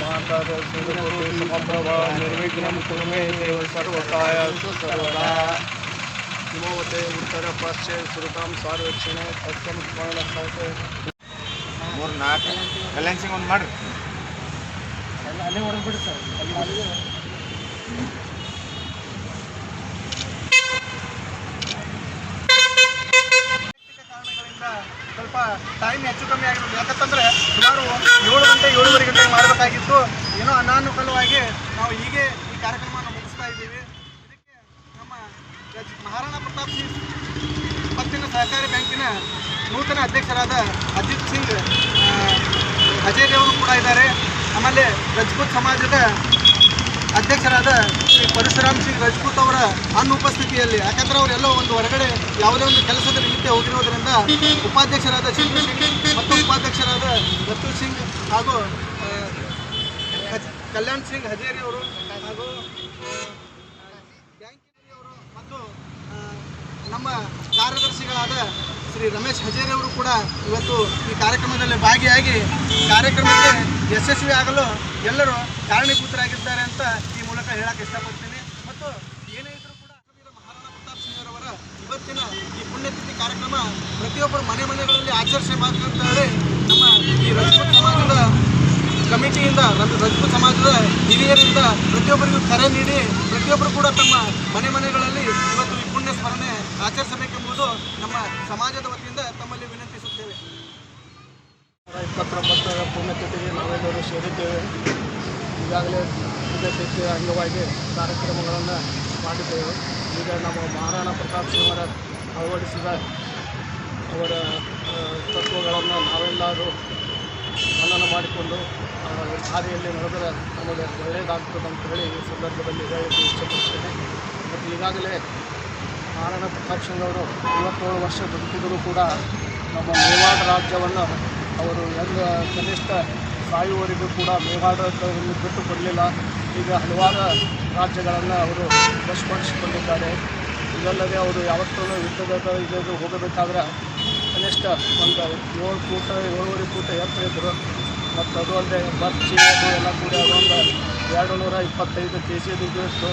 ಮಾತಾದ ಸೂರ್ಯಕೋಟಿ ಸಮಪ್ರಭ ನಿರ್ವಿಘ್ನಂ ಕುರುಮೇ ದೇವ ಸರ್ವತಾಯ ಸರ್ವದಾ ಹಿಮವತೆ ಉತ್ತರ ಪಾಶ್ಚೆ ಸುರತಾಂ ಸಾರ್ವಕ್ಷಣೆ ತತ್ಸಂ ಸ್ಮರಣ ಸೌತೆ ಮೂರು ನಾಲ್ಕು ಬ್ಯಾಲೆನ್ಸಿಂಗ್ ಒಂದು ಮಾಡಿರಿ ಅಲ್ಲೇ ಹೊಡೆದ್ಬಿಡಿ ಸರ್ ಮಾಡಬೇಕಾಗಿತ್ತು. ಏನೋ ಅನಾನುಕೂಲವಾಗಿ ನಾವು ಹೀಗೆ ಈ ಕಾರ್ಯಕ್ರಮವನ್ನು ಮುಗಿಸ್ತಾ ಇದ್ದೀವಿ. ಇದಕ್ಕೆ ನಮ್ಮ ಮಹಾರಾಣಾ ಪ್ರತಾಪ್ ಸಿಂಗ್ ಪತ್ತಿನ ಸಹಕಾರಿ ಬ್ಯಾಂಕಿನ ನೂತನ ಅಧ್ಯಕ್ಷರಾದ ಅಜಿತ್ ಸಿಂಗ್ ಅಜಯ್ ದೇವರು ಕೂಡ ಇದ್ದಾರೆ. ಆಮೇಲೆ ರಜಪೂತ್ ಸಮಾಜದ ಅಧ್ಯಕ್ಷರಾದ ಶ್ರೀ ಪರಶುರಾಮ್ ಸಿಂಗ್ ರಜಪೂತ್ ಅನುಪಸ್ಥಿತಿಯಲ್ಲಿ ಯಾಕಂದ್ರೆ ಅವರೆಲ್ಲೋ ಒಂದು ಹೊರಗಡೆ ಯಾವುದೇ ಒಂದು ಕೆಲಸದ ನಿಮಿತ್ತ ಹೋಗಿರೋದ್ರಿಂದ ಉಪಾಧ್ಯಕ್ಷರಾದ ಶಿಂಗ್ ಮತ್ತು ಉಪಾಧ್ಯಕ್ಷರಾದ ದತ್ತು ಸಿಂಗ್ ಹಾಗೂ ಕಲ್ಯಾಣ್ ಸಿಂಗ್ ಹಜೇರಿ ಅವರು ಹಾಗೂ ಅವರು ಮತ್ತು ನಮ್ಮ ಕಾರ್ಯದರ್ಶಿಗಳಾದ ಶ್ರೀ ರಮೇಶ್ ಹಜೇರಿ ಅವರು ಕೂಡ ಇವತ್ತು ಈ ಕಾರ್ಯಕ್ರಮದಲ್ಲಿ ಭಾಗಿಯಾಗಿ ಕಾರ್ಯಕ್ರಮಕ್ಕೆ ಯಶಸ್ವಿ ಆಗಲು ಎಲ್ಲರೂ ಕಾರಣೀಭೂತರಾಗಿದ್ದಾರೆ ಅಂತ ಈ ಮೂಲಕ ಹೇಳಕ್ಕೆ ಇಷ್ಟಪಡ್ತೀನಿ. ಮತ್ತು ಏನೇ ಇದ್ರೂ ಕೂಡ ವೀರ ಮಹಾರಾಣಾ ಪ್ರತಾಪ್ ಸಿಂಹರವರ ಇವತ್ತಿನ ಈ ಪುಣ್ಯತಿಥಿ ಕಾರ್ಯಕ್ರಮ ಪ್ರತಿಯೊಬ್ಬರು ಮನೆ ಮನೆಗಳಲ್ಲಿ ಆಚರಿಸಬೇಕು ಹೇಳಿ ನಮ್ಮ ಈ ರಜಪೂತ್ ಸಮಾಜದ ಕಮಿಟಿಯಿಂದ, ನಮ್ಮ ರಜಪೂತ್ ಸಮಾಜದ ಹಿರಿಯರಿಂದ ಪ್ರತಿಯೊಬ್ಬರಿಗೂ ಕರೆ ನೀಡಿ, ಪ್ರತಿಯೊಬ್ಬರು ಕೂಡ ತಮ್ಮ ಮನೆ ಮನೆಗಳಲ್ಲಿ ಇವತ್ತು ಈ ಪುಣ್ಯ ಸ್ಮರಣೆ ಆಚರಿಸಬೇಕೆಂಬುದು ನಮ್ಮ ಸಮಾಜದ ವತಿಯಿಂದ ತಮ್ಮಲ್ಲಿ ವಿನಂತಿಸುತ್ತೇವೆ. ಇಪ್ಪತ್ತೊಂಬತ್ತರ ಪುಣ್ಯತಿಥಿಗೆ ನಾವೆಲ್ಲರೂ ಸೇರಿದ್ದೇವೆ. ಈಗಾಗಲೇ ಪುಣ್ಯತಿಥಿಯ ಅಂಗವಾಗಿ ಕಾರ್ಯಕ್ರಮಗಳನ್ನು ಮಾಡಿದ್ದೇವೆ. ಈಗ ನಮ್ಮ ಮಹಾರಾಣಾ ಪ್ರತಾಪ್ ಸಿಂಹರ ಅಳವಡಿಸಿದ ಅವರ ತತ್ವಗಳನ್ನು ನಾವೆಲ್ಲರೂ ಮನನ ಮಾಡಿಕೊಂಡು ಹಾದಿಯಲ್ಲಿ ನಡೆದರೆ ನಮಗೆ ಒಳ್ಳೆಯದಾಗ್ತದೆ ಅಂತ ಹೇಳಿ ಈ ಸಂದರ್ಭದಲ್ಲಿ ಹೇಳಲಿಕ್ಕೆ ಇಷ್ಟಪಡ್ತೇನೆ. ಮತ್ತು ಈಗಾಗಲೇ ಮಹಾರಾಣಾ ಪ್ರತಾಪ್ ಸಿಂಗ್ ಅವರು ಐವತ್ತೇಳು ವರ್ಷ ಬದುಕಿದರೂ ಕೂಡ ನಮ್ಮ ಮೇವಾಡ ರಾಜ್ಯವನ್ನು ಅವರು ಎಲ್ಲ ಕನಿಷ್ಠ ಸಾಯುವವರೆಗೂ ಕೂಡ ಮೇಘಾಡಳಿತವನ್ನು ಬಿಟ್ಟು ಕೊಡಲಿಲ್ಲ ಈಗ ಹಲವಾರು ರಾಜ್ಯಗಳನ್ನು ಅವರು ವಶಪಡಿಸಿಕೊಂಡಿದ್ದಾರೆ. ಇದಲ್ಲದೆ ಅವರು ಯಾವತ್ತೂ ಯುದ್ಧದ ಇದನ್ನು ಹೋಗಬೇಕಾದ್ರೆ ಕನಿಷ್ಠ ಒಂದು ಏಳು ಫೂಟ ಏಳುವರೆ ಫೂಟ ಎತ್ತರ ಮತ್ತು ಅದು ಅಲ್ಲದೆ ಬರ್ಚಿ ಅದು ಎಲ್ಲ ಕೂಡ ಅದೊಂದು ಎರಡು ನೂರ ಇಪ್ಪತ್ತೈದು ಕೆ ಜಿ ಇತ್ತು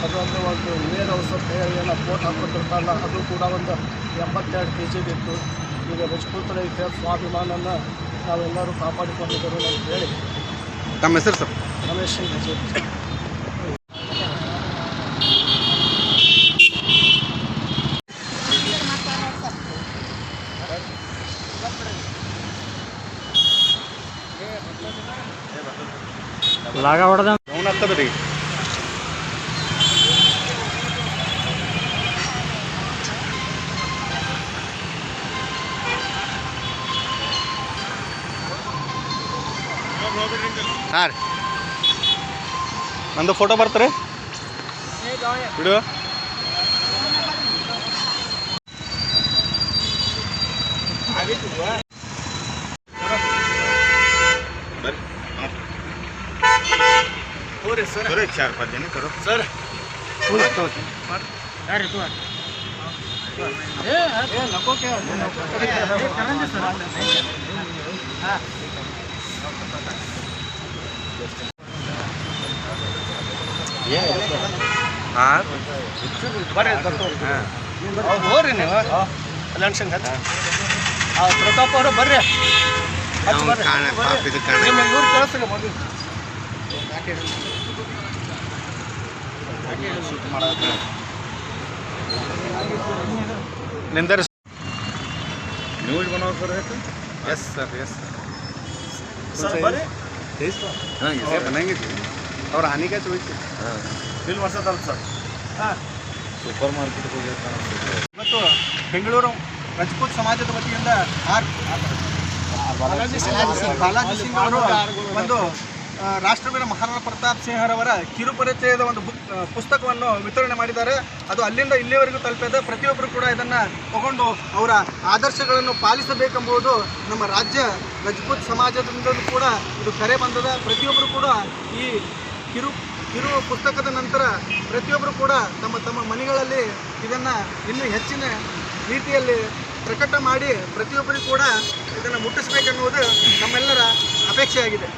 ಅದು ಅಂದರೆ ಒಂದು ನೇರ ಔಷಧ ಎಲ್ಲ ಕೋಟ್ ಹಾಕೊಂಡಿರ್ತಲ್ಲ ಅದು ಕೂಡ ಒಂದು ಎಂಬತ್ತೆರಡು ಕೆ ಜಿದಿತ್ತು ಈಗ ರಜಪೂತರ ಐತೆ ಸ್ವಾಭಿಮಾನನ ನಾವೆಲ್ಲರೂ ಕಾಪಾಡಿಕೊಂಡಿದ್ದರು ಅಂತ ಹೇಳಿ. ತಮ್ಮ ಹೆಸರು ಸರ್? ರಮೇಶ್ ಸಿಂಗ್ ಹೆಸರು ಲಾಗ ಹೊಡೆದ ಅವನು ಹತ್ತದ ರೀ. ಹಾಂ ರೀ. ನಂದು ಫೋಟೋ ಬರ್ತಾರೆ. Video sir. ಚಾರ್ ಪಾಂಚ್ ಜನ ಕರೋ ಸರ್. ಯಾರು ಹಾಂ. ಹಾಂ ಹೋಗ್ರಿ ನೀವು ಅಲ್ಲಿ ಅನ್ಸಂಗ ಪ್ರತಾಪ್ ಅವರು ಬರ್ರಿ ಇವ್ರು ಕಳಿಸ್ರಿ ಮೊದಲು ನಿಂದರ್ news yes sir yes sir ಬರ್ರಿ हाँ ये बनाएंगे और आने का चाहिए ಬಿಲ್ ವರ್ಷದಲ್ಲ ಸರ್ ಹಾಂ सुपर मार्केट हो गया ಇವತ್ತು ಬೆಂಗಳೂರು ರಜಪೂತ್ ಸಮಾಜದ ವತಿಯಿಂದ ಆರ್ ಬಾಲಾಜಿ ಸಿಂಗ್ ಅವರು ಒಂದು ಆ, ರಾಷ್ಟ್ರವೀರ ಮಹಾರಾಣಾ ಪ್ರತಾಪ್ ಸಿಂಹರವರ ಕಿರುಪರಿಚಯದ ಒಂದು ಬುಕ್ ಪುಸ್ತಕವನ್ನು ವಿತರಣೆ ಮಾಡಿದ್ದಾರೆ. ಅದು ಅಲ್ಲಿಂದ ಇಲ್ಲಿವರೆಗೂ ತಲುಪಿದೆ ಪ್ರತಿಯೊಬ್ಬರು ಕೂಡ ಇದನ್ನು ತಗೊಂಡು ಅವರ ಆದರ್ಶಗಳನ್ನು ಪಾಲಿಸಬೇಕೆಂಬುದು ನಮ್ಮ ರಾಜ್ಯ ರಜಪೂತ್ ಸಮಾಜದಿಂದಲೂ ಕೂಡ ಇದು ಕರೆ ಬಂದದ. ಪ್ರತಿಯೊಬ್ಬರು ಕೂಡ ಈ ಕಿರು ಕಿರು ಪುಸ್ತಕದ ನಂತರ ಪ್ರತಿಯೊಬ್ಬರು ಕೂಡ ತಮ್ಮ ತಮ್ಮ ಮನೆಗಳಲ್ಲಿ ಇದನ್ನು ಇನ್ನೂ ಹೆಚ್ಚಿನ ರೀತಿಯಲ್ಲಿ ಪ್ರಕಟ ಮಾಡಿ ಪ್ರತಿಯೊಬ್ಬರಿಗೂ ಕೂಡ ಇದನ್ನು ಮುಟ್ಟಿಸಬೇಕೆನ್ನುವುದು ನಮ್ಮೆಲ್ಲರ ಅಪೇಕ್ಷೆಯಾಗಿದೆ.